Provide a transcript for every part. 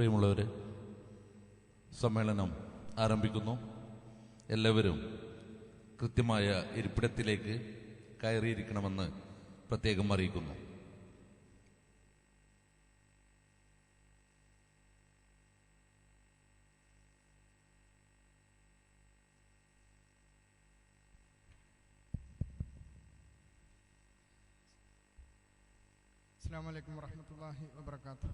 പ്രിയമുള്ളവരെ സമ്മേളനം ആരംഭിക്കുന്നു. എല്ലാവരും കൃത്യമായ ഇരിപ്പിടത്തിലേക്ക് കയറിയിരിക്കണമെന്ന് പ്രത്യേകം അറിയിക്കുന്നു. അസ്സാം വലൈക്കും വാഹമത്തല്ലാഹി വബർക്കാത്തു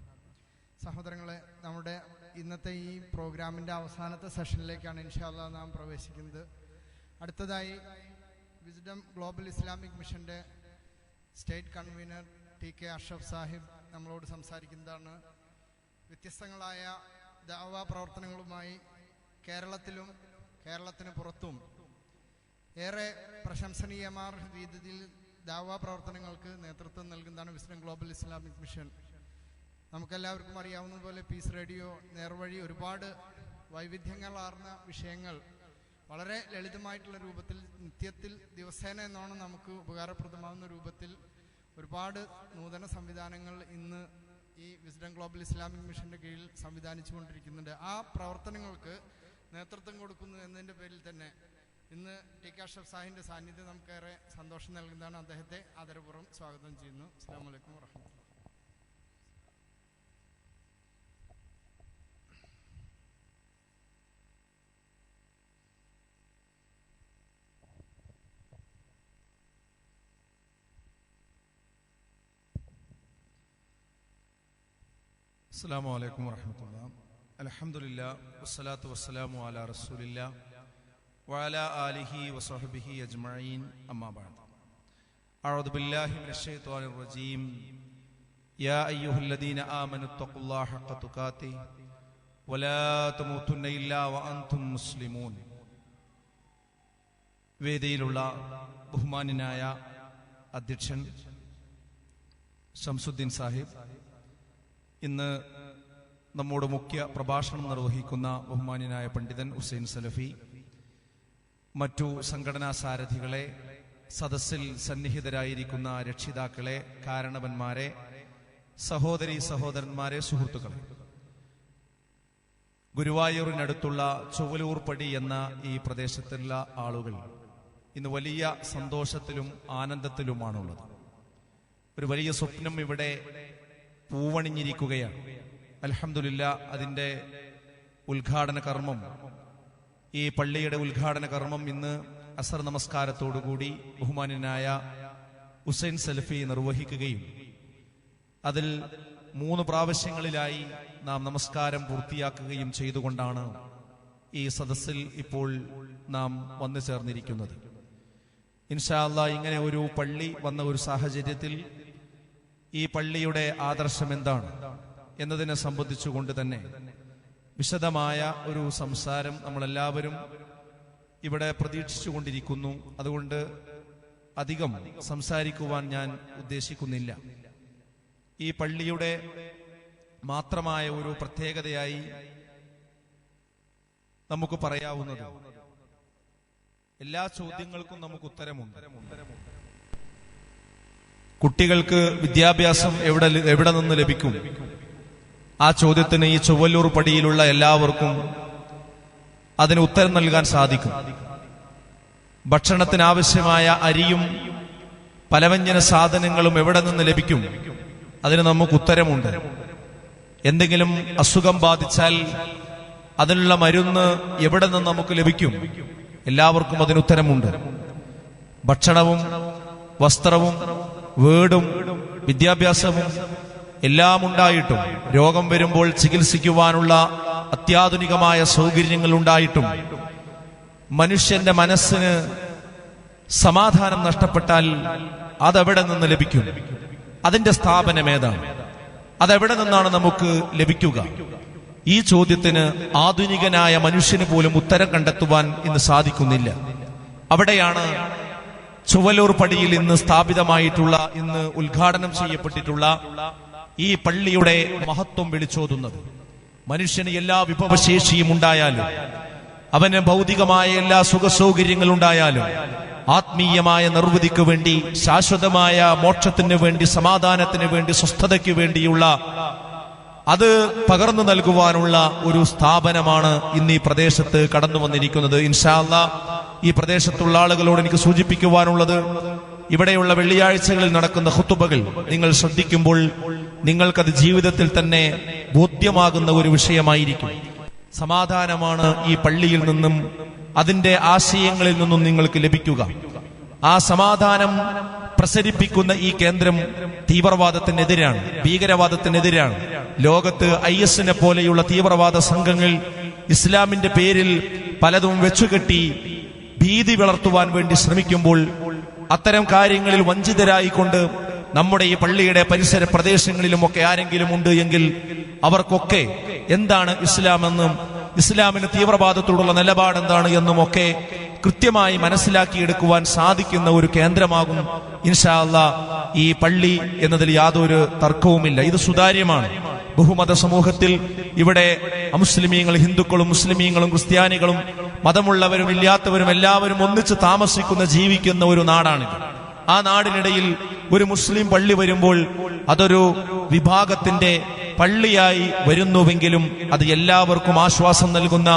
സഹോദരങ്ങളെ നമ്മുടെ ഇന്നത്തെ ഈ പ്രോഗ്രാമിന്റെ അവസാനത്തെ സെഷനിലേക്കാണ് ഇൻഷാല്ല നാം പ്രവേശിക്കുന്നത്. അടുത്തതായി വിസ്ഡം ഗ്ലോബൽ ഇസ്ലാമിക് മിഷന്റെ state convener T K Ashraf Sahib നമ്മളോട് സംസാരിക്കുന്നതാണ്. വ്യത്യസ്തങ്ങളായ ദാവാ പ്രവർത്തനങ്ങളുമായി കേരളത്തിലും കേരളത്തിന് പുറത്തും ഏറെ പ്രശംസനീയമാർ രീതിയിൽ ദാവാ പ്രവർത്തനങ്ങൾക്ക് നേതൃത്വം നൽകുന്നതാണ് വിസ്ഡം ഗ്ലോബൽ ഇസ്ലാമിക് മിഷൻ. നമുക്കെല്ലാവർക്കും അറിയാവുന്നതുപോലെ പീസ് റേഡിയോ നേർവഴി ഒരുപാട് വൈവിധ്യങ്ങളാർന്ന വിഷയങ്ങൾ വളരെ ലളിതമായിട്ടുള്ള രൂപത്തിൽ നിത്യത്തിൽ ദിവസേന എന്നോണം നമുക്ക് ഉപകാരപ്രദമാകുന്ന രൂപത്തിൽ ഒരുപാട് നൂതന സംവിധാനങ്ങൾ ഇന്ന് ഈ വിസ്ഡം ഗ്ലോബൽ ഇസ്ലാമിക് മിഷന്റെ കീഴിൽ സംവിധാനിച്ചു കൊണ്ടിരിക്കുന്നുണ്ട് ആ പ്രവർത്തനങ്ങൾക്ക് നേതൃത്വം കൊടുക്കുന്നു എന്നതിന്റെ പേരിൽ തന്നെ ഇന്ന് ടി കെ സാഹിന്റെ സാന്നിധ്യം നമുക്കേറെ സന്തോഷം നൽകുന്നതാണ്. അദ്ദേഹത്തെ ആദരപൂർവം സ്വാഗതം ചെയ്യുന്നു. അസ്സാം വലൈക്കും വാഹമത്തുള്ള അസ്സാം വലൈക്കും വർഹമത്തുള്ള അലഹമുല്ല വസ്സലാത്തു വസ്സലാമു അല റസൂലില്ല വഅല ആലിഹി വസഹബിഹി അജ്മഈൻ അമ്മാ ബഅദ് أعوذ بالله من الشيطان الرجيم يا أيها الذين آمنوا اتقوا الله حق تقاته ولا تموتن إلا وأنتم مسلمون വേദിയിലുള്ള ബഹുമാന്യനായ അധ്യക്ഷൻ ഷംസുദ്ദീൻ സാഹിബ് ഇന്ന് നമ്മോട് മുഖ്യ പ്രഭാഷണം നിർവഹിക്കുന്ന ബഹുമാന്യനായ പണ്ഡിതൻ ഹുസൈൻ സലഫി മറ്റു സംഘടനാ സാരഥികളെ സദസ്സിൽ സന്നിഹിതരായിരിക്കുന്ന രക്ഷിതാക്കളെ കാരണവന്മാരെ സഹോദരി സഹോദരന്മാരെ സുഹൃത്തുക്കളെ. ഗുരുവായൂരിനടുത്തുള്ള ചുവലൂർ പടി എന്ന ഈ പ്രദേശത്തുള്ള ആളുകൾ ഇന്ന് വലിയ സന്തോഷത്തിലും ആനന്ദത്തിലുമാണുള്ളത്. ഒരു വലിയ സ്വപ്നം ഇവിടെ പൂവണിഞ്ഞിരിക്കുകയാണ്. അലഹമില്ല അതിന്റെ ഉദ്ഘാടന കർമ്മം ഈ പള്ളിയുടെ ഉദ്ഘാടന കർമ്മം ഇന്ന് അസർ നമസ്കാരത്തോടുകൂടി ബഹുമാനായ ഹുസൈൻ സലഫി നിർവഹിക്കുകയും അതിൽ മൂന്ന് പ്രാവശ്യങ്ങളിലായി നാം നമസ്കാരം പൂർത്തിയാക്കുകയും ചെയ്തുകൊണ്ടാണ് ഈ സദസ്സിൽ ഇപ്പോൾ നാം വന്നു ചേർന്നിരിക്കുന്നത്. ഇൻഷാല്ല ഇങ്ങനെ ഒരു പള്ളി വന്ന ഒരു സാഹചര്യത്തിൽ ഈ പള്ളിയുടെ ആദർശം എന്താണ്? എന്നതിനെ സംബന്ധിച്ചുകൊണ്ട് തന്നെ വിശദമായ ഒരു സംസാരം നമ്മളെല്ലാവരും ഇവിടെ പ്രതീക്ഷിച്ചുകൊണ്ടിരിക്കുന്നു. അതുകൊണ്ട് അധികം സംസാരിക്കുവാൻ ഞാൻ ഉദ്ദേശിക്കുന്നില്ല. ഈ പള്ളിയുടെ മാത്രമായ ഒരു പ്രത്യേകതയായി നമുക്ക് പറയാവുന്നത് എല്ലാ ചോദ്യങ്ങൾക്കും നമുക്ക് ഉത്തരമുണ്ട്. കുട്ടികൾക്ക് വിദ്യാഭ്യാസം എവിടെ എവിടെ നിന്ന് ലഭിക്കും? ആ ചോദ്യത്തിന് ഈ ചുവല്ലൂർ പടിയിലുള്ള എല്ലാവർക്കും അതിന് ഉത്തരം നൽകാൻ സാധിക്കും. ഭക്ഷണത്തിനാവശ്യമായ അരിയും പലവ്യഞ്ജന സാധനങ്ങളും എവിടെ നിന്ന് ലഭിക്കും? അതിന് നമുക്ക് ഉത്തരമുണ്ട്. എന്തെങ്കിലും അസുഖം ബാധിച്ചാൽ അതിനുള്ള മരുന്ന് എവിടെ നിന്ന് നമുക്ക് ലഭിക്കും? എല്ലാവർക്കും അതിന് ഉത്തരമുണ്ട്. ഭക്ഷണവും വസ്ത്രവും വീടും വിദ്യാഭ്യാസവും എല്ലാം ഉണ്ടായിട്ടും രോഗം വരുമ്പോൾ ചികിത്സിക്കുവാനുള്ള അത്യാധുനികമായ സൗകര്യങ്ങൾ ഉണ്ടായിട്ടും മനുഷ്യന്റെ മനസ്സിന് സമാധാനം നഷ്ടപ്പെട്ടാൽ അതെവിടെ നിന്ന് ലഭിക്കും? അതിന്റെ സ്ഥാപനം ഏതാണ് അതെവിടെ നിന്നാണ് നമുക്ക് ലഭിക്കുക? ഈ ചോദ്യത്തിന് ആധുനികനായ മനുഷ്യന് പോലും ഉത്തരം കണ്ടെത്തുവാൻ ഇന്ന് സാധിക്കുന്നില്ല. അവിടെയാണ് ചുവലൂർ പടിയിൽ ഇന്ന് സ്ഥാപിതമായിട്ടുള്ള ഇന്ന് ഉദ്ഘാടനം ചെയ്യപ്പെട്ടിട്ടുള്ള ഈ പള്ളിയുടെ മഹത്വം വിളിച്ചോതുന്നത്. മനുഷ്യന് എല്ലാ വിഭവശേഷിയും ഉണ്ടായാലും അവന് ഭൗതികമായ എല്ലാ സുഖസൗകര്യങ്ങളും ഉണ്ടായാലും ആത്മീയമായ നിർവൃതിക്ക് വേണ്ടി ശാശ്വതമായ മോക്ഷത്തിന് വേണ്ടി സമാധാനത്തിന് വേണ്ടി സ്വസ്ഥതയ്ക്ക് വേണ്ടിയുള്ള അത് പകർന്നു നൽകുവാനുള്ള ഒരു സ്ഥാപനമാണ് ഇന്ന് ഈ പ്രദേശത്ത് കടന്നു വന്നിരിക്കുന്നത്. ഇൻഷാല്ല ഈ പ്രദേശത്തുള്ള ആളുകളോട് എനിക്ക് സൂചിപ്പിക്കുവാനുള്ളത് ഇവിടെയുള്ള വെള്ളിയാഴ്ചകളിൽ നടക്കുന്ന ഹുത്തുബകൾ നിങ്ങൾ ശ്രദ്ധിക്കുമ്പോൾ നിങ്ങൾക്കത് ജീവിതത്തിൽ തന്നെ ബോധ്യമാകുന്ന ഒരു വിഷയമായിരിക്കും. സമാധാനമാണ് ഈ പള്ളിയിൽ നിന്നും അതിന്റെ ആശയങ്ങളിൽ നിന്നും നിങ്ങൾക്ക് ലഭിക്കുക. ആ സമാധാനം പ്രസരിപ്പിക്കുന്ന ഈ കേന്ദ്രം തീവ്രവാദത്തിനെതിരാണ് ഭീകരവാദത്തിനെതിരാണ്. ലോകത്ത് ഐ എസിനെ പോലെയുള്ള തീവ്രവാദ സംഘങ്ങൾ ഇസ്ലാമിന്റെ പേരിൽ പലതും വെച്ചുകെട്ടി ഭീതി വളർത്തുവാൻ വേണ്ടി ശ്രമിക്കുമ്പോൾ അത്തരം കാര്യങ്ങളിൽ വഞ്ചിതരായിക്കൊണ്ട് നമ്മുടെ ഈ പള്ളിയുടെ പരിസര പ്രദേശങ്ങളിലുമൊക്കെ ആരെങ്കിലും ഉണ്ട് എങ്കിൽ അവർക്കൊക്കെ എന്താണ് ഇസ്ലാമെന്നും ഇസ്ലാമിന് തീവ്രവാദത്തോടുള്ള നിലപാട് എന്താണ് എന്നും ഒക്കെ കൃത്യമായി മനസ്സിലാക്കിയെടുക്കുവാൻ സാധിക്കുന്ന ഒരു കേന്ദ്രമാകും ഇൻഷാ അല്ലാ ഈ പള്ളി എന്നതിൽ യാതൊരു തർക്കവുമില്ല. ഇത് സുതാര്യമാണ്. ബഹുമത സമൂഹത്തിൽ ഇവിടെ അമുസ്ലിമീങ്ങൾ ഹിന്ദുക്കളും മുസ്ലിമീങ്ങളും ക്രിസ്ത്യാനികളും മതമുള്ളവരും ഇല്ലാത്തവരും എല്ലാവരും ഒന്നിച്ച് താമസിക്കുന്ന ജീവിക്കുന്ന ഒരു നാടാണിത്. ആ നാടിനിടയിൽ ഒരു മുസ്ലിം പള്ളി വരുമ്പോൾ അതൊരു വിഭാഗത്തിന്റെ പള്ളിയായി വരുന്നുവെങ്കിലും അത് എല്ലാവർക്കും ആശ്വാസം നൽകുന്ന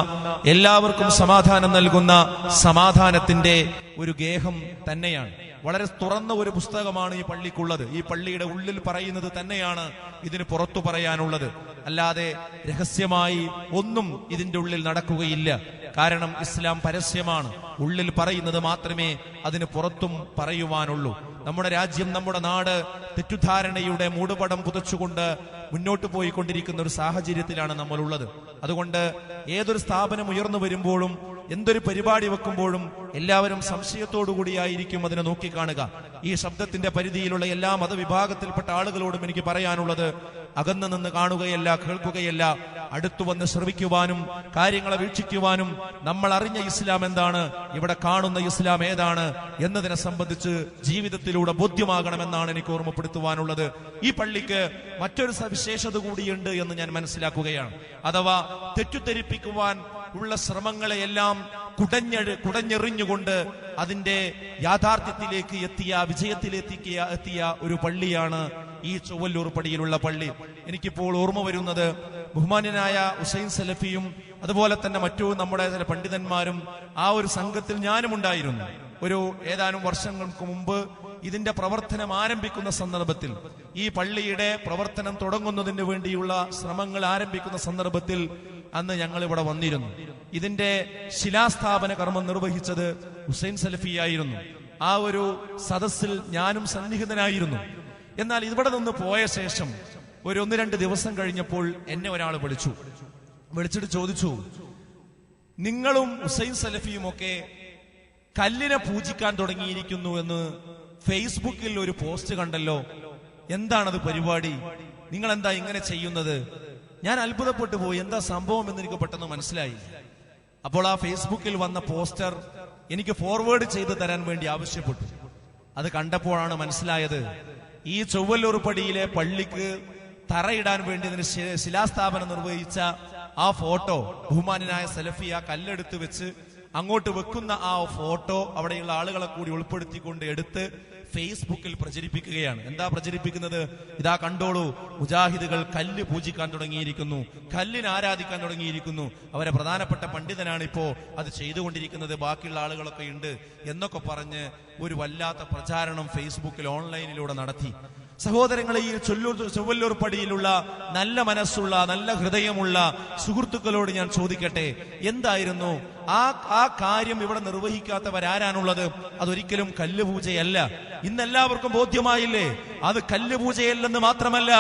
എല്ലാവർക്കും സമാധാനം നൽകുന്ന സമാധാനത്തിന്റെ ഒരു ഗേഹം തന്നെയാണ്. വളരെ തുറന്ന ഒരു പുസ്തകമാണ് ഈ പള്ളിക്കുള്ളത്. ഈ പള്ളിയുടെ ഉള്ളിൽ പറയുന്നത് തന്നെയാണ് ഇതിന് പുറത്തു പറയാനുള്ളത്. അല്ലാതെ രഹസ്യമായി ഒന്നും ഇതിന്റെ ഉള്ളിൽ നടക്കുകയില്ല. കാരണം ഇസ്ലാം പരസ്യമാണ്. ഉള്ളിൽ പറയുന്നത് മാത്രമേ അതിന് പുറത്തും പറയുവാനുള്ളൂ. നമ്മുടെ രാജ്യം നമ്മുടെ നാട് തെറ്റുധാരണയുടെ മൂടുപടം പുതച്ചുകൊണ്ട് മുന്നോട്ട് പോയിക്കൊണ്ടിരിക്കുന്ന ഒരു സാഹചര്യത്തിലാണ് നമ്മളുള്ളത്. അതുകൊണ്ട് ഏതൊരു സ്ഥാപനം ഉയർന്നു വരുമ്പോഴും എന്തൊരു പരിപാടി വെക്കുമ്പോഴും എല്ലാവരും സംശയത്തോടു കൂടിയായിരിക്കും അതിനെ നോക്കിക്കാണുക. ഈ ശബ്ദത്തിന്റെ പരിധിയിലുള്ള എല്ലാ മതവിഭാഗത്തിൽപ്പെട്ട ആളുകളോടും എനിക്ക് പറയാനുള്ളത് അകന്നു നിന്ന് കാണുകയല്ല കേൾക്കുകയല്ല അടുത്തു വന്ന് ശ്രവിക്കുവാനും കാര്യങ്ങളെ വീക്ഷിക്കുവാനും നമ്മൾ അറിഞ്ഞ ഇസ്ലാം എന്താണ്? ഇവിടെ കാണുന്ന ഇസ്ലാം ഏതാണ്? എന്നതിനെ സംബന്ധിച്ച് ജീവിതത്തിലൂടെ ബോധ്യമാകണമെന്നാണ് എനിക്ക് ഓർമ്മപ്പെടുത്തുവാനുള്ളത്. ഈ പള്ളിക്ക് മറ്റൊരു സവിശേഷത കൂടിയുണ്ട് എന്ന് ഞാൻ മനസ്സിലാക്കുകയാണ്. അഥവാ തെറ്റുധരിപ്പിക്കുവാൻ ഉള്ള ശ്രമങ്ങളെയെല്ലാം കുടഞ്ഞഴ് കുടഞ്ഞെറിഞ്ഞുകൊണ്ട് അതിന്റെ യാഥാർത്ഥ്യത്തിലേക്ക് എത്തിയ വിജയത്തിലെത്തിക്കിയ എത്തിയ ഒരു പള്ളിയാണ് ഈ ചൊവ്വല്ലൂർ പടിയിലുള്ള പള്ളി. എനിക്കിപ്പോൾ ഓർമ്മ വരുന്നത് ബഹുമാന്യനായ ഹുസൈൻ സലഫിയും അതുപോലെ തന്നെ മറ്റു നമ്മുടെ ചില പണ്ഡിതന്മാരും ആ ഒരു സംഘത്തിൽ ഞാനും ഉണ്ടായിരുന്നു. ഒരു ഏതാനും വർഷങ്ങൾക്ക് മുമ്പ് ഇതിന്റെ പ്രവർത്തനം ആരംഭിക്കുന്ന സന്ദർഭത്തിൽ ഈ പള്ളിയുടെ പ്രവർത്തനം തുടങ്ങുന്നതിന് വേണ്ടിയുള്ള ശ്രമങ്ങൾ ആരംഭിക്കുന്ന സന്ദർഭത്തിൽ അന്ന് ഞങ്ങൾ ഇവിടെ വന്നിരുന്നു. ഇതിന്റെ ശിലാസ്ഥാപന കർമ്മം നിർവഹിച്ചത് ഹുസൈൻ സലഫിയായിരുന്നു. ആ ഒരു സദസ്സിൽ ഞാനും സന്നിഹിതനായിരുന്നു. എന്നാൽ ഇവിടെ നിന്ന് പോയ ശേഷം ഒരു ഒന്ന് രണ്ട് ദിവസം കഴിഞ്ഞപ്പോൾ എന്നെ ഒരാൾ വിളിച്ചു. വിളിച്ചിട്ട് ചോദിച്ചു നിങ്ങളും ഹുസൈൻ സലഫിയും ഒക്കെ കല്ലിനെ പൂജിക്കാൻ തുടങ്ങിയിരിക്കുന്നു എന്ന് ഫേസ്ബുക്കിൽ ഒരു പോസ്റ്റ് കണ്ടല്ലോ. എന്താണത് പരിപാടി? നിങ്ങൾ എന്താ ഇങ്ങനെ ചെയ്യുന്നത്? ഞാൻ അത്ഭുതപ്പെട്ടു പോയി. എന്താ സംഭവം എന്ന് എനിക്ക് പെട്ടെന്ന് മനസ്സിലായി. അപ്പോൾ ആ ഫേസ്ബുക്കിൽ വന്ന പോസ്റ്റർ എനിക്ക് ഫോർവേഡ് ചെയ്തു തരാൻ വേണ്ടി ആവശ്യപ്പെട്ടു. അത് കണ്ടപ്പോഴാണ് മനസ്സിലായത് ഈ ചൊവ്വല്ലൂർ പടിയിലെ പള്ളിക്ക് തറയിടാൻ വേണ്ടി ഇതിന് ശിലാസ്ഥാപനം നിർവഹിച്ച ആ ഫോട്ടോ ബഹുമാനായ സലഫി ആ കല്ലെടുത്ത് വെച്ച് അങ്ങോട്ട് വെക്കുന്ന ആ ഫോട്ടോ അവിടെയുള്ള ആളുകളെ കൂടി ഉൾപ്പെടുത്തിക്കൊണ്ട് എടുത്ത് ഫേസ്ബുക്കിൽ പ്രചരിപ്പിക്കുകയാണ്. എന്താ പ്രചരിപ്പിക്കുന്നത്? ഇതാ കണ്ടോളൂ മുജാഹിദുകൾ കല്ല് പൂജിക്കാൻ തുടങ്ങിയിരിക്കുന്നു. കല്ലിന് ആരാധിക്കാൻ തുടങ്ങിയിരിക്കുന്നു. അവരെ പ്രധാനപ്പെട്ട പണ്ഡിതനാണ് ഇപ്പോ അത് ചെയ്തുകൊണ്ടിരിക്കുന്നത് ബാക്കിയുള്ള ആളുകളൊക്കെ ഉണ്ട് എന്നൊക്കെ പറഞ്ഞ് ഒരു വല്ലാത്ത പ്രചാരണം ഫേസ്ബുക്കിൽ ഓൺലൈനിലൂടെ നടത്തി. സഹോദരങ്ങളെ ഈ ചൊല്ലൂർ ചൊവ്വല്ലൂർ പടിയിലുള്ള നല്ല മനസ്സുള്ള നല്ല ഹൃദയമുള്ള സുഹൃത്തുക്കളോട് ഞാൻ ചോദിക്കട്ടെ? എന്തായിരുന്നു? ആ ആ കാര്യം ഇവിടെ നിർവഹിക്കാത്തവരാരാണുള്ളത്? അതൊരിക്കലും കല്ല് പൂജയല്ല ഇന്നെല്ലാവർക്കും ബോധ്യമായില്ലേ? അത് കല്ല് കല്ലുപൂജയല്ലെന്ന് മാത്രമല്ല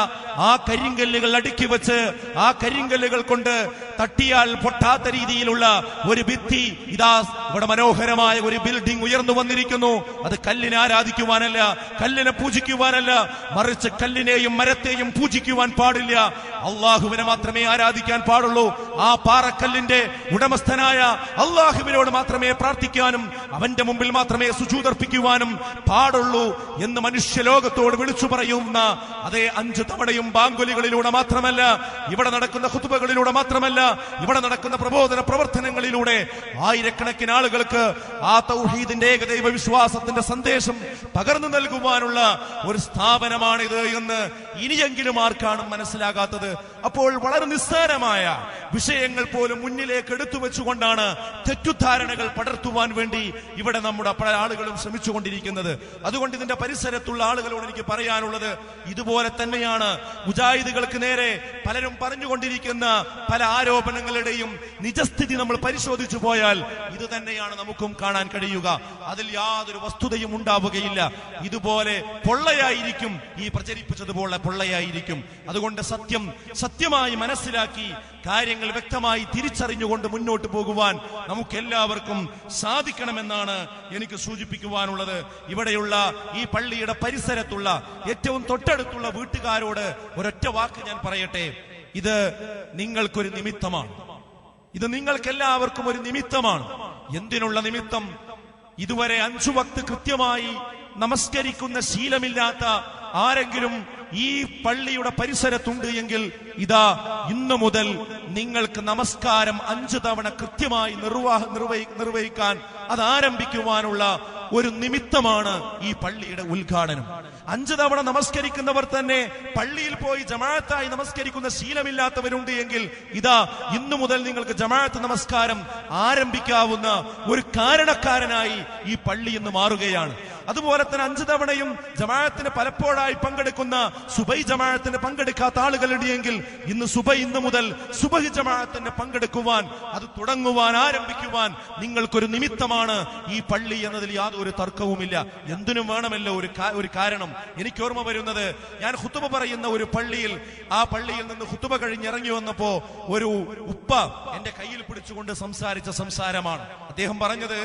ആ കരിങ്കല്ലുകൾ അടുക്കി വെച്ച് ആ കരിങ്കല്ലുകൾ കൊണ്ട് തട്ടിയാൽ പൊട്ടാത്ത രീതിയിലുള്ള ഒരു ഭിത്തി ഇതാ ഇവിടെ മനോഹരമായ ഒരു ബിൽഡിംഗ് ഉയർന്നു വന്നിരിക്കുന്നു. അത് കല്ലിനെ ആരാധിക്കുവാനല്ല കല്ലിനെ പൂജിക്കുവാനല്ല മറിച്ച് കല്ലിനെയും മരത്തെയും പൂജിക്കുവാൻ പാടില്ല. അള്ളാഹുവിനെ മാത്രമേ ആരാധിക്കാൻ പാടുള്ളൂ. ആ പാറക്കല്ലിന്റെ ഉടമസ്ഥനായ അള്ളാഹുവിനോട് മാത്രമേ പ്രാർത്ഥിക്കാനും അവന്റെ മുമ്പിൽ മാത്രമേ സുചൂതർപ്പിക്കുവാനും പാടുള്ളൂ എന്ന് മനുഷ്യലോകത്തോട് വിളിച്ചു പറയുന്ന അതേ അഞ്ചു തവണയും ബാങ്കുലികളിലൂടെ മാത്രമല്ല ഇവിടെ നടക്കുന്ന ഹുതുബകളിലൂടെ മാത്രമല്ല ഇവിടെ നടക്കുന്ന പ്രബോധന പ്രവർത്തനങ്ങളിലൂടെ ആയിരക്കണക്കിന് ആളുകൾക്ക് ആ തൗഹീദിന്റെ ഏകദൈവ വിശ്വാസത്തിന്റെ സന്ദേശം പകർന്നു നൽകുവാനുള്ള ഒരു സ്ഥാപനമാണിത് എന്ന് ഇനിയെങ്കിലും ആർക്കാണ് മനസ്സിലാകാത്തത്? അപ്പോൾ വളരെ നിസ്സാരമായ വിഷയങ്ങൾ പോലും മുന്നിലേക്ക് എടുത്തു വെച്ചുകൊണ്ടാണ് തെറ്റുദ്ധാരണകൾ പടർത്തുവാൻ വേണ്ടി ഇവിടെ നമ്മുടെ പല ആളുകളും ശ്രമിച്ചുകൊണ്ടിരിക്കുന്നത്. അതുകൊണ്ട് ഇതിന്റെ പരിസരത്തുള്ള ആളുകളോട് എനിക്ക് പറയാനുള്ളത് ഇതുപോലെ തന്നെയാണ്. മുജാഹിദുകൾക്ക് നേരെ പലരും പറഞ്ഞുകൊണ്ടിരിക്കുന്ന പല ആരോപണങ്ങളുടെയും നിജസ്ഥിതി നമ്മൾ പരിശോധിച്ചു പോയാൽ ഇത് തന്നെയാണ് നമുക്കും കാണാൻ കഴിയുക. അതിൽ യാതൊരു വസ്തുതയും ഉണ്ടാവുകയില്ല. ഇതുപോലെ പൊള്ളയായിരിക്കും ഈ പ്രചരിപ്പിച്ചതുപോലെ പൊള്ളയായിരിക്കും. അതുകൊണ്ട് സത്യം സത്യമായി മനസ്സിലാക്കി കാര്യങ്ങൾ വ്യക്തമായി തിരിച്ചറിഞ്ഞുകൊണ്ട് മുന്നോട്ട് പോകുവാൻ നമുക്ക് എല്ലാവർക്കും സാധിക്കണമെന്നാണ് എനിക്ക് സൂചിപ്പിക്കുവാനുള്ളത്. ഇവിടെയുള്ള ഈ പള്ളിയുടെ പരിസരത്തുള്ള ഏറ്റവും തൊട്ടടുത്തുള്ള വീട്ടുകാരോട് ഒരൊറ്റ വാക്ക് ഞാൻ പറയട്ടെ. ഇത് നിങ്ങൾക്കൊരു നിമിത്തമാണ്. ഇത് നിങ്ങൾക്കെല്ലാവർക്കും ഒരു നിമിത്തമാണ്. എന്തിനുള്ള നിമിത്തം? ഇതുവരെ അഞ്ചു വക്ത് കൃത്യമായി നമസ്കരിക്കുന്ന ശീലമില്ലാത്ത ആരെങ്കിലും ഈ പള്ളിയുടെ പരിസരത്തുണ്ട് എങ്കിൽ ഇതാ ഇന്നു മുതൽ നിങ്ങൾക്ക് നമസ്കാരം അഞ്ചു തവണ കൃത്യമായി നിർവാഹ നിർവഹി നിർവഹിക്കാൻ അത് ആരംഭിക്കുവാനുള്ള ഒരു നിമിത്തമാണ് ഈ പള്ളിയുടെ ഉദ്ഘാടനം. അഞ്ചു തവണ നമസ്കരിക്കുന്നവർ തന്നെ പള്ളിയിൽ പോയി ജമാഅത്തായി നമസ്കരിക്കുന്ന ശീലമില്ലാത്തവരുണ്ട് എങ്കിൽ ഇതാ ഇന്നു മുതൽ നിങ്ങൾക്ക് ജമാഅത്ത് നമസ്കാരം ആരംഭിക്കാവുന്ന ഒരു കാരണക്കാരനായി ഈ പള്ളി എന്ന് മാറുകയാണ്. അതുപോലെ തന്നെ അഞ്ചു തവണയും ജമാഅത്തിന് പലപ്പോഴായി പങ്കെടുക്കുന്ന സുബൈ ജമാഅത്തിന് പങ്കെടുക്കാത്ത ആളുകളുടെയെങ്കിൽ ഇന്ന് സുബൈ ഇന്ന് മുതൽ സുബഹി ജമാഅത്തിന് പങ്കെടുക്കുവാൻ അത് തുടങ്ങുവാൻ ആരംഭിക്കുവാൻ നിങ്ങൾക്കൊരു നിമിത്തമാണ് ഈ പള്ളി എന്നതിൽ യാതൊരു തർക്കവുമില്ല. എന്തിനും വേണമല്ലോ ഒരു ഒരു കാരണം. എനിക്ക് ഓർമ്മ വരുന്നത് ഞാൻ ഹുത്തുബ പറയുന്ന ഒരു പള്ളിയിൽ ആ പള്ളിയിൽ നിന്ന് ഹുത്തുബ കഴിഞ്ഞിറങ്ങി വന്നപ്പോ ഒരു ഉപ്പ എന്റെ കയ്യിൽ പിടിച്ചുകൊണ്ട് സംസാരിച്ച സംസാരമാണ്. അദ്ദേഹം പറഞ്ഞത്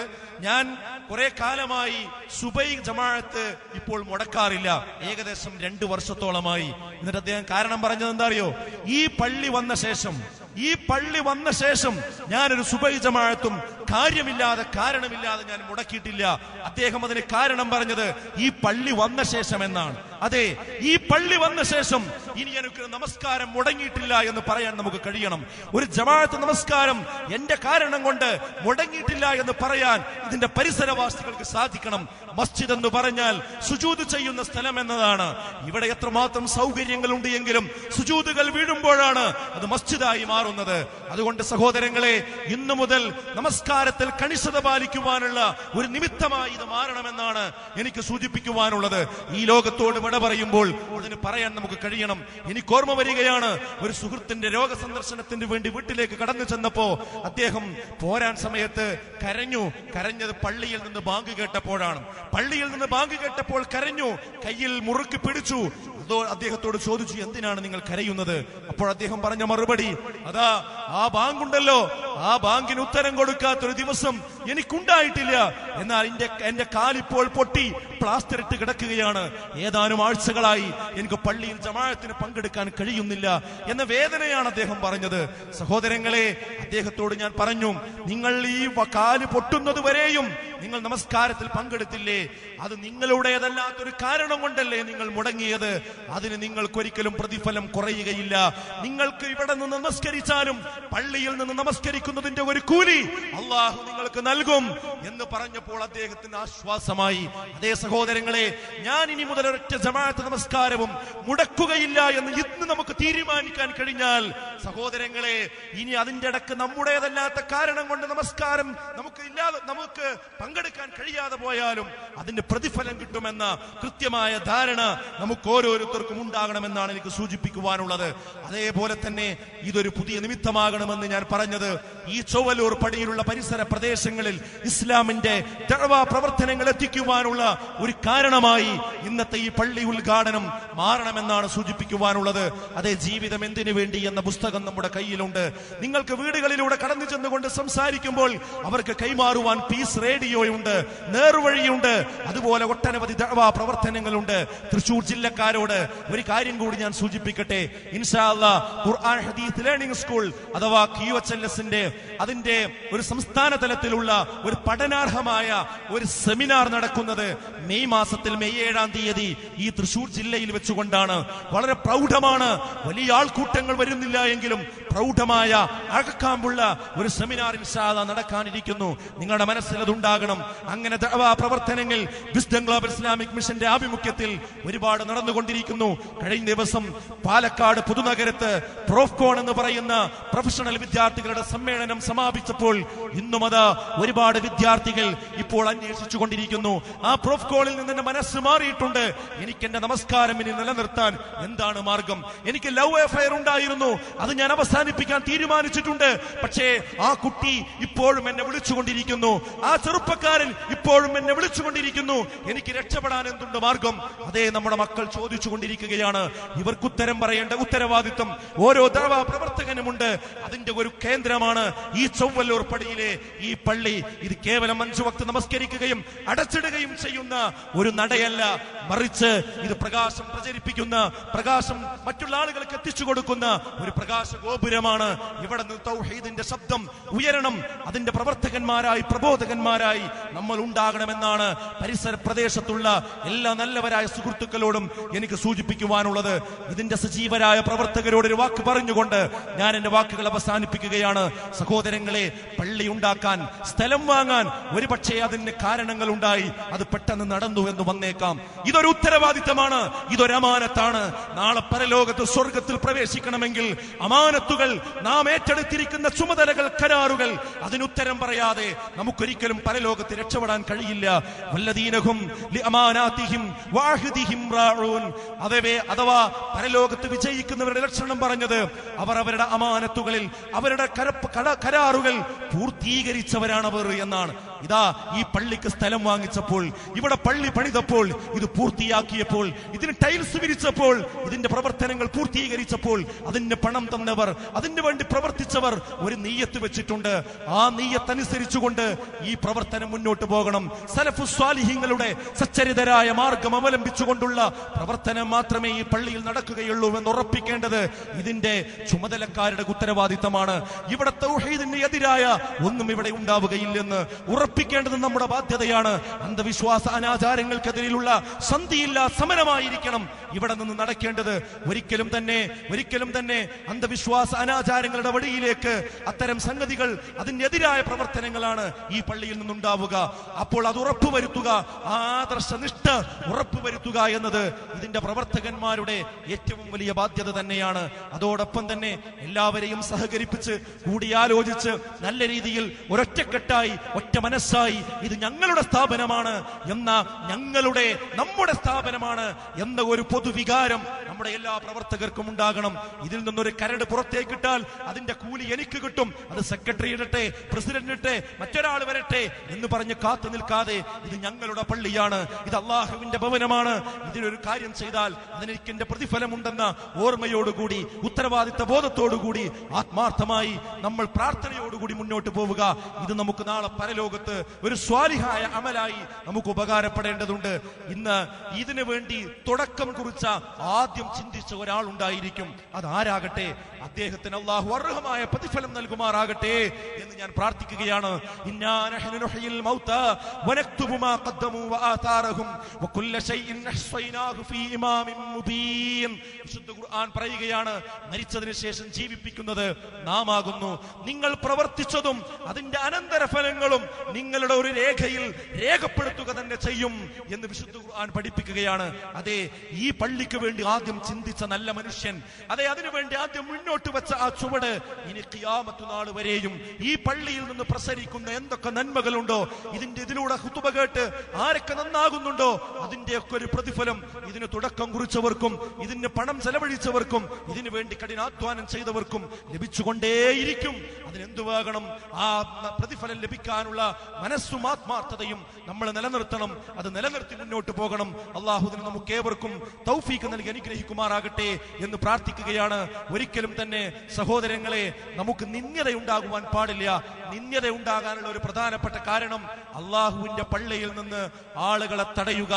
ഞാൻ കുറെ കാലമായി സുബൈ ജമാഅത്ത് ഇപ്പോൾ മുടക്കാറില്ല. ഏകദേശം രണ്ടു വർഷത്തോളമായി. എന്നിട്ട് അദ്ദേഹം കാരണം പറഞ്ഞത് എന്താ അറിയോ ഈ പള്ളി വന്ന ശേഷം ഈ പള്ളി വന്ന ശേഷം ഞാനൊരു സുബൈ ജമാഅത്തും കാര്യമില്ലാതെ കാരണമില്ലാതെ ഞാൻ മുടക്കിയിട്ടില്ല. അദ്ദേഹം അതിന് കാരണം പറഞ്ഞത് ഈ പള്ളി വന്ന ശേഷം എന്നാണ്. അതെ ഈ പള്ളി വന്ന ശേഷം ഇനി എനിക്ക് നമസ്കാരം മുടങ്ങിയിട്ടില്ല എന്ന് പറയാൻ നമുക്ക് കഴിയണം. ഒരു ജമാഅത്ത് നമസ്കാരം എന്റെ കാരണം കൊണ്ട് മുടങ്ങിയിട്ടില്ല എന്ന് പറയാൻ ഇതിന്റെ പരിസരവാസികൾക്ക് സാധിക്കണം. മസ്ജിദ് എന്ന് പറഞ്ഞാൽ സുജൂത് ചെയ്യുന്ന സ്ഥലം എന്നതാണ്. ഇവിടെ എത്രമാത്രം സൗകര്യങ്ങളുണ്ട് എങ്കിലും സുജൂതുകൾ വീഴുമ്പോഴാണ് അത് മസ്ജിദായി മാറുന്നത്. അതുകൊണ്ട് സഹോദരങ്ങളെ ഇന്നു മുതൽ നമസ്കാരത്തിൽ കണിശത പാലിക്കുവാനുള്ള ഒരു നിമിത്തമായി ഇത് മാറണമെന്നാണ് എനിക്ക് സൂചിപ്പിക്കുവാനുള്ളത്. ഈ ലോകത്തോട് വിട പറയുമ്പോൾ അതിന് പറയാൻ നമുക്ക് കഴിയണം. എനിക്ക് ഓർമ്മ വരികയാണ്. ഒരു സുഹൃത്തിന്റെ രോഗസന്ദർശനത്തിന് വേണ്ടി വീട്ടിലേക്ക് കടന്നു ചെന്നപ്പോ അദ്ദേഹം പോരാൻ സമയത്ത് കരഞ്ഞു. കരഞ്ഞത് പള്ളിയിൽ നിന്ന് ബാങ്ക് കേട്ടപ്പോഴാണ്. പള്ളിയിൽ നിന്ന് ബാങ്ക് കേട്ടപ്പോൾ കരഞ്ഞു. കയ്യിൽ മുറുക്കി പിടിച്ചു. അദ്ദേഹത്തോട് ചോദിച്ചു എന്തിനാണ് നിങ്ങൾ കരയുന്നത്? അപ്പോൾ അദ്ദേഹം പറഞ്ഞ മറുപടി അതാ ആ ബാങ്കുണ്ടല്ലോ. ആ ബാങ്കിന് ഉത്തരം കൊടുക്കാത്തൊരു ദിവസം എനിക്കുണ്ടായിട്ടില്ല. എന്നാൽ എന്റെ എന്റെ കാലിപ്പോൾ പൊട്ടി. പ്ലാസ്റ്റർ ഇട്ട് കിടക്കുകയാണ്. ഏതാനും ആഴ്ചകളായി എനിക്ക് പള്ളിയിൽ ജമാഅത്തിന് പങ്കെടുക്കാൻ കഴിയുന്നില്ല എന്ന വേദനയാണ് അദ്ദേഹം പറഞ്ഞത്. സഹോദരങ്ങളെ അദ്ദേഹത്തോട് ഞാൻ പറഞ്ഞു നിങ്ങൾ ഈ കാൽ പൊട്ടുന്നത് വരെയും നിങ്ങൾ നമസ്കാരത്തിൽ പങ്കെടുത്തില്ലേ? അത് നിങ്ങളുടേതല്ലാത്തൊരു കാരണം കൊണ്ടല്ലേ നിങ്ങൾ മുടങ്ങിയത്? അതിന് നിങ്ങൾക്കൊരിക്കലും പ്രതിഫലം കുറയുകയില്ല. നിങ്ങൾക്ക് ഇവിടെ നിന്ന് നമസ്കരിച്ചാലും പള്ളിയിൽ നിന്ന് നമസ്കരിക്കുന്നതിന്റെ ഒരു കൂലി അള്ളാഹു നിങ്ങൾക്ക് നൽകും എന്ന് പറഞ്ഞപ്പോൾ അദ്ദേഹത്തിന് ആശ്വാസമായി. അതേ സഹോദരങ്ങളെ ഞാൻ ഇനി മുതൽ ഒരൊറ്റ ജമാഅത്ത് നമസ്കാരവും മുടക്കുകയില്ല എന്ന് ഇന്ന് നമുക്ക് തീരുമാനിക്കാൻ കഴിഞ്ഞാൽ സഹോദരങ്ങളെ ഇനി അതിന്റെ ഇടയ്ക്ക് നമ്മുടേതല്ലാത്ത കാരണം കൊണ്ട് നമസ്കാരം നമുക്ക് ഇല്ലാതെ നമുക്ക് പങ്കെടുക്കാൻ കഴിയാതെ പോയാലും അതിന്റെ പ്രതിഫലം കിട്ടുമെന്ന കൃത്യമായ ധാരണ നമുക്ക് ഓരോരുത്തർക്കും ഉണ്ടാകണമെന്നാണ് എനിക്ക് സൂചിപ്പിക്കുവാനുള്ളത്. അതേപോലെ തന്നെ ഇതൊരു പുതിയ നിമിത്തമാകണമെന്ന് ഞാൻ പറഞ്ഞത് ഈ ചൊവ്വലൂർ പടിയിലുള്ള പരിസര പ്രദേശങ്ങളിൽ ഇസ്ലാമിന്റെ പ്രവർത്തനങ്ങൾ എത്തിക്കുവാനുള്ള ഒരു കാരണമായി ഇന്നത്തെ ഈ പള്ളി ഉദ്ഘാടനം മാറണമെന്നാണ് സൂചിപ്പിക്കുവാനുള്ളത്. അതേ ജീവിതം എന്തിനു വേണ്ടി എന്ന പുസ്തകം നമ്മുടെ കയ്യിലുണ്ട്. നിങ്ങൾക്ക് വീടുകളിലൂടെ കടന്നു ചെന്നുകൊണ്ട് സംസാരിക്കുമ്പോൾ അവർക്ക് കൈമാറുവാൻ പീസ് റേഡിയോയുണ്ട് നേർവഴിയുണ്ട് അതുപോലെ ഒട്ടനവധി ദഴവാ പ്രവർത്തനങ്ങളുണ്ട്. തൃശൂർ ജില്ലക്കാരോട് ഒരു കാര്യം കൂടി ഞാൻ സൂചിപ്പിക്കട്ടെ. ഇൻഷാ അല്ലാ ഖുർആൻ ഹദീസ് ലേണിംഗ് സ്കൂൾ അഥവാ ക്യു എച്ച് എൽ എസിന്റെ അതിന്റെ ഒരു സംസ്ഥാന തലത്തിലുള്ള ഒരു പഠനാർഹമായ ഒരു സെമിനാർ നടക്കുന്നത് മെയ് മാസത്തിൽ മെയ് ഏഴാം തീയതി ഈ തൃശൂർ ജില്ലയിൽ വെച്ചുകൊണ്ടാണ് വളരെ പ്രൗഢമാണ്. വലിയ ആൾക്കൂട്ടങ്ങൾ വരുന്നില്ല എങ്കിലും പ്രൗഢമായ അഴക്കാമ്പുള്ള ഒരു സെമിനാർ ഇൻഷാദ നടക്കാനിരിക്കുന്നു. നിങ്ങളുടെ മനസ്സിൽ അതുണ്ടാകണം. അങ്ങനെ പ്രവർത്തനങ്ങൾ വിസ്ഡം ഗ്ലോബൽ ഇസ്ലാമിക് മിഷന്റെ ആഭിമുഖ്യത്തിൽ ഒരുപാട് നടന്നുകൊണ്ടിരിക്കുന്നു. കഴിഞ്ഞ ദിവസം പാലക്കാട് പുതുനഗരത്ത് പ്രോഫ്കോൺ എന്ന് പറയുന്ന പ്രൊഫഷണൽ വിദ്യാർത്ഥികളുടെ സമ്മേളനം സമാപിച്ചപ്പോൾ ഇന്നും അത് ഒരുപാട് വിദ്യാർത്ഥികൾ ഇപ്പോൾ അന്വേഷിച്ചു കൊണ്ടിരിക്കുന്നു ആ പ്രോഫ്കോണിൽ നിന്ന് എന്റെ മനസ്സ് മാറിയിട്ടുണ്ട്. എനിക്ക് എന്റെ നമസ്കാരം ഇനി നിലനിർത്താൻ എന്താണ് മാർഗം? എനിക്ക് ലവ് എഫയർ ഉണ്ടായിരുന്നു. അത് ഞാൻ അവസാനിപ്പിക്കാൻ തീരുമാനിച്ചിട്ടുണ്ട്. പക്ഷേ ആ കുട്ടി ഇപ്പോഴും എന്നെ വിളിച്ചുകൊണ്ടിരിക്കുന്നു. ആ ചെറുപ്പക്കാരൻ ഇപ്പോഴും എന്നെ വിളിച്ചുകൊണ്ടിരിക്കുന്നു. എനിക്ക് രക്ഷപ്പെടാൻ എന്തുണ്ട് മാർഗം? അതേ നമ്മുടെ മക്കൾ ചോദിച്ചു കൊണ്ടിരിക്കുകയാണ് ഇവർക്ക് ഉത്തരം പറയേണ്ട ഉത്തരവാദിത്വം ഓരോ ദ്രവ പ്രവർത്തകനുമുണ്ട്. അതിന്റെ ഒരു കേന്ദ്രമാണ് ഈ ചൊവ്വല്ലൂർ പടിയിലെ ഈ പള്ളി. ഇത് കേവലം അഞ്ചു വക്ത് നമസ്കരിക്കുകയും അടച്ചിടുകയും ചെയ്യുന്ന ഒരു നടയല്ല. മറിച്ച് ഇത് പ്രകാശം പ്രചരിപ്പിക്കുന്ന പ്രകാശം മറ്റുള്ള ആളുകൾക്ക് എത്തിച്ചു കൊടുക്കുന്ന ഒരു പ്രകാശ ഗോപുരമാണ് ഇവിടെ നിന്ന് തൗഹീദിന്റെ ശബ്ദം ഉയരണം. അതിന്റെ പ്രവർത്തകന്മാരായി പ്രബോധകന്മാരായി നമ്മൾ ഉണ്ടാകണമെന്നാണ് പരിസര പ്രദേശത്തുള്ള എല്ലാ നല്ലവരായ സുഹൃത്തുക്കളോടും എനിക്ക് സൂചിപ്പിക്കുവാനുള്ളത്. ഇതിന്റെ സജീവരായ പ്രവർത്തകരോട് ഒരു വാക്ക് പറഞ്ഞുകൊണ്ട് ഞാൻ എന്റെ വാക്കുകൾ അവസാനിപ്പിക്കുകയാണ്. സഹോദരങ്ങളെ പള്ളി ഉണ്ടാക്കാൻ സ്ഥലം വാങ്ങാൻ ഒരുപക്ഷെ അതിന് കാരണങ്ങൾ ഉണ്ടായി അത് പെട്ടെന്ന് നടന്നു എന്ന് വന്നേക്കാം. ഇതൊരു ഉത്തരവാദിത്തമാണ് ഇതൊരു അമാനത്താണ്. നാളെ പരലോകത്ത് സ്വർഗത്തിൽ പ്രവേശിക്കണമെങ്കിൽ അമാനത്തുകൾ നാം ഏറ്റെടുത്തിരിക്കുന്ന ചുമതലകൾ കരാറുകൾ അതിനുത്തരം പറയാതെ നമുക്കൊരിക്കലും പരലോകത്ത് രക്ഷപ്പെടാൻ കഴിയില്ല. വല്ലദീനഹും അതവേ അഥവാ പരലോകത്ത് വിജയിക്കുന്നവരുടെ ലക്ഷണം പറഞ്ഞത് അവർ അവരുടെ അമാനത്തുകളിൽ അവരുടെ കരാറുകൾ പൂർത്തീകരിച്ചവരാണവർ എന്നാണ്. ഇതാ ഈ പള്ളിക്ക് സ്ഥലം വാങ്ങിച്ചപ്പോൾ ഇവിടെ പള്ളി പണിതപ്പോൾ ഇത് പൂർത്തിയാക്കിയപ്പോൾ ഇതിന് ടൈൽസ് വിരിച്ചപ്പോൾ ഇതിന്റെ പ്രവർത്തനങ്ങൾ പൂർത്തീകരിച്ചപ്പോൾ അതിന് പണം തന്നവർ അതിനു വേണ്ടി പ്രവർത്തിച്ചവർ ഒരു നെയ്യത്ത് വെച്ചിട്ടുണ്ട്. ആ നെയ്യത്തനുസരിച്ചുകൊണ്ട് ഈ പ്രവർത്തനം മുന്നോട്ട് പോകണം. സലഫു സ്വാലിഹിങ്ങളുടെ സച്ചരിതരായ മാർഗം അവലംബിച്ചുകൊണ്ടുള്ള പ്രവർത്തനം മാത്രമേ ഈ പള്ളിയിൽ നടക്കുകയുള്ളൂ എന്ന് ഉറപ്പിക്കേണ്ടത് ഇതിന്റെ ചുമതലക്കാരുടെ ഉത്തരവാദിത്തമാണ്. ഇവിടെ തൗഹീദിന് എതിരായ ഒന്നും ഇവിടെ ഉണ്ടാവുകയില്ലെന്ന് ഉറപ്പിക്കേണ്ടത് നമ്മുടെ ബാധ്യതയാണ്. അന്ധവിശ്വാസ അനാചാരങ്ങൾക്കെതിരെയുള്ള സന്ധിയില്ല സമരമായിരിക്കണം ഇവിടെ നിന്ന് നടക്കേണ്ടത്. ഒരിക്കലും തന്നെ ഒരിക്കലും തന്നെ അന്ധവിശ്വാസ അനാചാരങ്ങളുടെ വഴിയിലേക്ക് അത്തരം സംഗതികൾ അതിനെതിരായ പ്രവർത്തനങ്ങളാണ് ഈ പള്ളിയിൽ നിന്നുണ്ടാവുക. അപ്പോൾ അത് ഉറപ്പുവരുത്തുക. ആദർശനിഷ്ഠ ഉറപ്പുവരുത്തുക എന്നത് ഇതിന്റെ പ്രവർത്തകന്മാരുടെ ഏറ്റവും വലിയ ബാധ്യത തന്നെയാണ്. അതോടൊപ്പം തന്നെ എല്ലാവരെയും സഹകരിപ്പിച്ച് കൂടിയാലോചിച്ച് നല്ല രീതിയിൽ ഒരൊറ്റക്കെട്ടായി ഒറ്റ മനസ്സായി ഇത് ഞങ്ങളുടെ സ്ഥാപനമാണ് എന്ന ഞങ്ങളുടെ നമ്മുടെ സ്ഥാപനമാണ് എന്ന ഒരു പൊതുവികാരം നമ്മുടെ എല്ലാ പ്രവർത്തകർക്കും ഉണ്ടാകണം. ഇതിൽ നിന്നൊരു കരട് പുറത്തേക്ക് ഇട്ടാൽ അതിന്റെ കൂലി എനിക്ക് കിട്ടും. അത് സെക്രട്ടറി ഇടട്ടെ പ്രസിഡന്റ് ഇട്ടെ മറ്റൊരാൾ വരട്ടെ എന്ന് പറഞ്ഞ് കാത്തു നിൽക്കാതെ ഇത് ഞങ്ങളുടെ പള്ളിയാണ്. ഇത് അള്ളാഹുവിന്റെ ഭവനമാണ്. ഇതിനൊരു കാര്യം ചെയ്താൽ അതിനെനിക്ക് എന്റെ പ്രതിഫലമുണ്ടെന്ന ഓർമ്മയോടുകൂടി ഉത്തരവാദിത്ത ബോധത്തോടുകൂടി ആത്മാർത്ഥമായി നമ്മൾ പ്രാർത്ഥനയോടുകൂടി മുന്നോട്ട് പോവുക. ഇത് നമുക്ക് നാളെ പരലോകത്ത് ഒരു സ്വാലിഹായ അമലായി നമുക്ക് ഉപകാരപ്പെടേണ്ടതുണ്ട്. ഇന്ന് ഇതിനു വേണ്ടി തുടക്കം കുറിച്ച ആദ്യം ചിന്തിച്ച ഒരാൾ ഉണ്ടായിരിക്കും അതാരാകട്ടെ? അദ്ദേഹത്തിന് അള്ളാഹു അർഹമായ പ്രതിഫലം നൽകുമാറാകട്ടെ എന്ന് ഞാൻ പ്രാർത്ഥിക്കുകയാണ്. പറയുകയാണ് മരിച്ചതിന് ശേഷം ജീവിപ്പിക്കുന്നത് നാം ആകുന്നു നിങ്ങൾ പ്രവർത്തിച്ചതും അതിന്റെ അനന്തരഫലങ്ങളും നിങ്ങളുടെ ഒരു രേഖയിൽ രേഖപ്പെടുത്തുക തന്നെ ചെയ്യും എന്ന് വിശുദ്ധ ഖുർആൻ പഠിപ്പിക്കുകയാണ്. അതെ ഈ പള്ളിക്ക് വേണ്ടി ആദ്യം ചിന്തിച്ച നല്ല മനുഷ്യൻ. അതെ അതിനുവേണ്ടി ആദ്യം മുന്നോട്ട് വെച്ച ആ ചുവട് ഇനി കിയാമത്തു നാൾ വരെയും ഈ പള്ളിയിൽ നിന്ന് പ്രസരിക്കുന്ന എന്തൊക്കെ നന്മകളുണ്ടോ ഇതിന്റെ ഇതിലൂടെ ഹുത്തുബ കേട്ട് ആരൊക്കെ നന്നാകുന്നുണ്ടോ അതിന്റെയൊക്കെ ഒരു പ്രതിഫലം ഇതിന് തുടക്കം കുറിച്ചവർക്കും ഇതിന് പണം ചെലവഴിച്ചവർക്കും ഇതിനു വേണ്ടി കഠിനാധ്വാനം ചെയ്തവർക്കും ലഭിച്ചുകൊണ്ടേയിരിക്കും. അതിനെന്തുവാകണം? ആ പ്രതിഫലം ലഭിക്കാനുള്ള മനസ്സും ആത്മാർത്ഥതയും നമ്മൾ നിലനിർത്തണം. അത് നിലനിർത്തി മുന്നോട്ട് പോകണം. അള്ളാഹുദിന് നമുക്ക് ഏവർക്കും തൗഫീക്ക് നൽകി അനുഗ്രഹിക്കുമാറാകട്ടെ എന്ന് പ്രാർത്ഥിക്കുകയാണ്. ഒരിക്കലും തന്നെ സഹോദരങ്ങളെ നമുക്ക് നിന്ദ്യതയുണ്ടാകുവാൻ പാടില്ല. നിന്ദ്യത ഉണ്ടാകാനുള്ള ഒരു പ്രധാനപ്പെട്ട കാരണം അള്ളാഹുവിന്റെ പള്ളിയിൽ നിന്ന് ആളുകളെ തടയുക.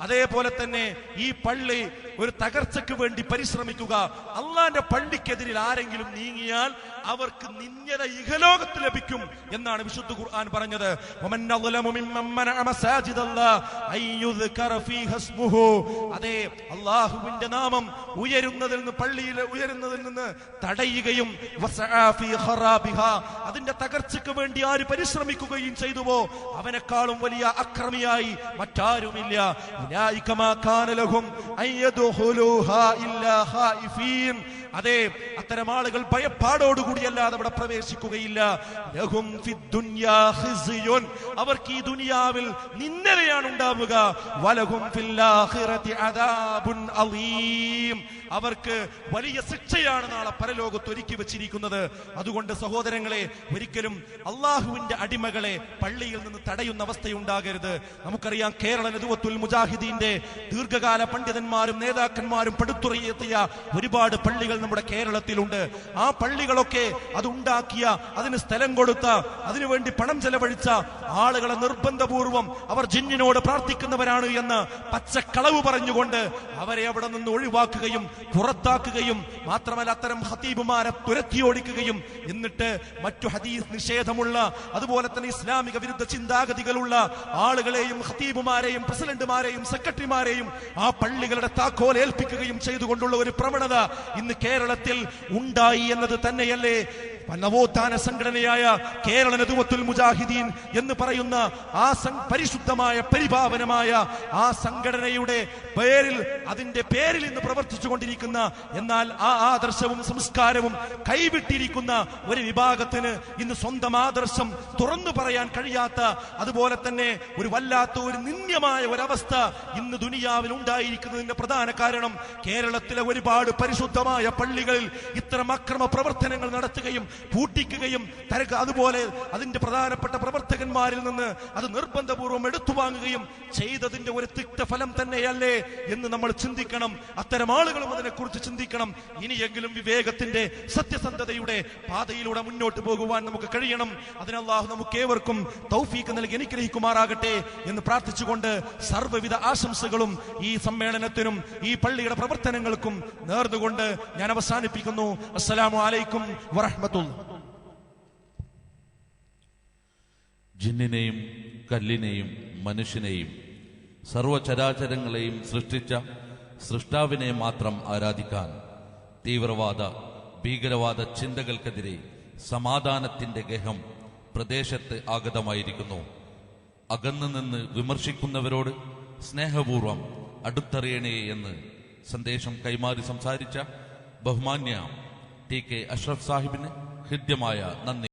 അതേപോലെ തന്നെ ഈ പള്ളി ഒരു തകർച്ചയ്ക്ക് വേണ്ടി പരിശ്രമിക്കുക. അള്ളാന്റെ പള്ളിക്കെതിരിൽ ആരെങ്കിലും നീങ്ങിയാൽ അവർക്ക് നിന്ദ്യത ഇഹലോകത്ത് ലഭിക്കും എന്നാണ് വിശുദ്ധ ഖുർആൻ പറഞ്ഞത്. അതെ അള്ളാഹുവിന്റെ നാമം ഉയരുന്നതിൽ നിന്ന് പള്ളിയിൽ ഉയരുന്നതിൽ നിന്ന് തടയുകയും അതിന്റെ തകർച്ചയ്ക്ക് വേണ്ടി ആര് പരിശ്രമിക്കുകയും ചെയ്തുവോ അവനെക്കാളും വലിയ അക്രമിയായി മറ്റാരുമില്ല. ലഹും അയ്യദോ അതെ അത്തരം ആളുകൾ ഭയപ്പാടോടുകൂടിയല്ലാതെ അവിടെ പ്രവേശിക്കുകയില്ല. അവർക്ക് ഈ ദുനിയാവിൽ നിന്നലയാണ് ഉണ്ടാവുക അവർക്ക് വലിയ ശിക്ഷയാണ് നാളെ പരലോകത്ത് ഒരുക്കി വെച്ചിരിക്കുന്നത്. അതുകൊണ്ട് സഹോദരങ്ങളെ ഒരിക്കലും അള്ളാഹുവിന്റെ അടിമകളെ പള്ളിയിൽ നിന്ന് തടയുന്ന അവസ്ഥയുണ്ടാകരുത്. നമുക്കറിയാം കേരള നെതുവത്തുൽ മുജാഹിദീന്റെ ദീർഘകാല പണ്ഡിതന്മാരും നേതാക്കന്മാരും പടുത്തുറയെത്തിയ ഒരുപാട് പള്ളികൾ നമ്മുടെ കേരളത്തിലുണ്ട്. ആ പള്ളികളൊക്കെ അതുണ്ടാക്കിയ അതിന് സ്ഥലം കൊടുത്ത അതിനുവേണ്ടി പണം ചെലവഴിച്ച ആളുകളെ നിർബന്ധപൂർവം അവർ ജിന്നിനോട് പ്രാർത്ഥിക്കുന്നവരാണ് എന്ന് പച്ചക്കളവ് പറഞ്ഞുകൊണ്ട് അവരെ അവിടെ നിന്ന് ഒഴിവാക്കുകയും പുറത്താക്കുകയും മാത്രമല്ല അത്തരം ഹതീബുമാരെ തുരത്തി ഓടിക്കുകയും എന്നിട്ട് മറ്റു ഹദീസ് നിഷേധമുള്ള അതുപോലെ തന്നെ ഇസ്ലാമിക വിരുദ്ധ ചിന്താഗതികളുള്ള ആളുകളെയും ഹതീബുമാരെയും പ്രസിഡന്റുമാരെയും സെക്രട്ടറിമാരെയും ആ പള്ളികളുടെ താക്കോൽ ഏൽപ്പിക്കുകയും ചെയ്തുകൊണ്ടുള്ള ഒരു പ്രവണത ഇന്ന് കേരളത്തിൽ ഉണ്ടായി എന്നത് തന്നെയല്ലേ? നവോത്ഥാന സംഘടനയായ കേരള നദുവത്തുൽ മുജാഹിദീൻ എന്ന് പറയുന്ന ആ പരിശുദ്ധമായ പരിഭാവനമായ ആ സംഘടനയുടെ പേരിൽ അതിന്റെ പേരിൽ ഇന്ന് പ്രവർത്തിച്ചു കൊണ്ടിരിക്കുന്ന എന്നാൽ ആ ആദർശവും സംസ്കാരവും കൈവിട്ടിരിക്കുന്ന ഒരു വിഭാഗത്തിന് ഇന്ന് സ്വന്തം ആദർശം തുറന്നു പറയാൻ കഴിയാത്ത അതുപോലെ തന്നെ ഒരു വല്ലാത്ത ഒരു നിന്ദ്യമായ ഒരവസ്ഥ ഇന്ന് ദുനിയാവിൽ ഉണ്ടായിരിക്കുന്നതിന്റെ പ്രധാന കാരണം കേരളത്തിലെ ഒരുപാട് പരിശുദ്ധമായ പള്ളികളിൽ ഇത്തരം അക്രമ പ്രവർത്തനങ്ങൾ നടത്തുകയും പൂട്ടിക്കുകയും തരക അതുപോലെ അതിന്റെ പ്രധാനപ്പെട്ട പ്രവർത്തകന്മാരിൽ നിന്ന് അത് നിർബന്ധപൂർവം എടുത്തു വാങ്ങുകയും ചെയ്തതിന്റെ ഒരു തിക്തഫലം തന്നെയല്ലേ എന്ന് നമ്മൾ ചിന്തിക്കണം. അത്തരം ആളുകളും അതിനെക്കുറിച്ച് ചിന്തിക്കണം. ഇനിയെങ്കിലും വിവേകത്തിന്റെ സത്യസന്ധതയുടെ പാതയിലൂടെ മുന്നോട്ട് പോകുവാൻ നമുക്ക് കഴിയണം. അതിനല്ലാഹു നമുക്ക് ഏവർക്കും തൗഫീക്ക് നൽകി അനുഗ്രഹിക്കുമാറാകട്ടെ എന്ന് പ്രാർത്ഥിച്ചുകൊണ്ട് സർവവിധ ആശംസകളും ഈ സമ്മേളനത്തിനും ഈ പള്ളിയുടെ പ്രവർത്തനങ്ങൾക്കും നേർന്നുകൊണ്ട് ഞാൻ അവസാനിപ്പിക്കുന്നു. അസ്സലാമു അലൈക്കും വറഹ്മത്തുള്ളാഹി ജിന്നിനെയും കല്ലിനെയും മനുഷ്യനെയും സർവചരാചരങ്ങളെയും സൃഷ്ടിച്ച സൃഷ്ടാവിനെ മാത്രം ആരാധിക്കാൻ തീവ്രവാദ ഭീകരവാദ ചിന്തകൾക്കെതിരെ സമാധാനത്തിന്റെ ഗഹം പ്രദേശത്ത് ആഗതമായിരിക്കുന്നു. അകന്നു നിന്ന് വിമർശിക്കുന്നവരോട് സ്നേഹപൂർവം അടുത്തറിയണേ എന്ന് സന്ദേശം കൈമാറി സംസാരിച്ച ബഹുമാന്യ ടി കെ അഷ്റഫ് സാഹിബിന് ഹൃദ്യമായ നന്ദി.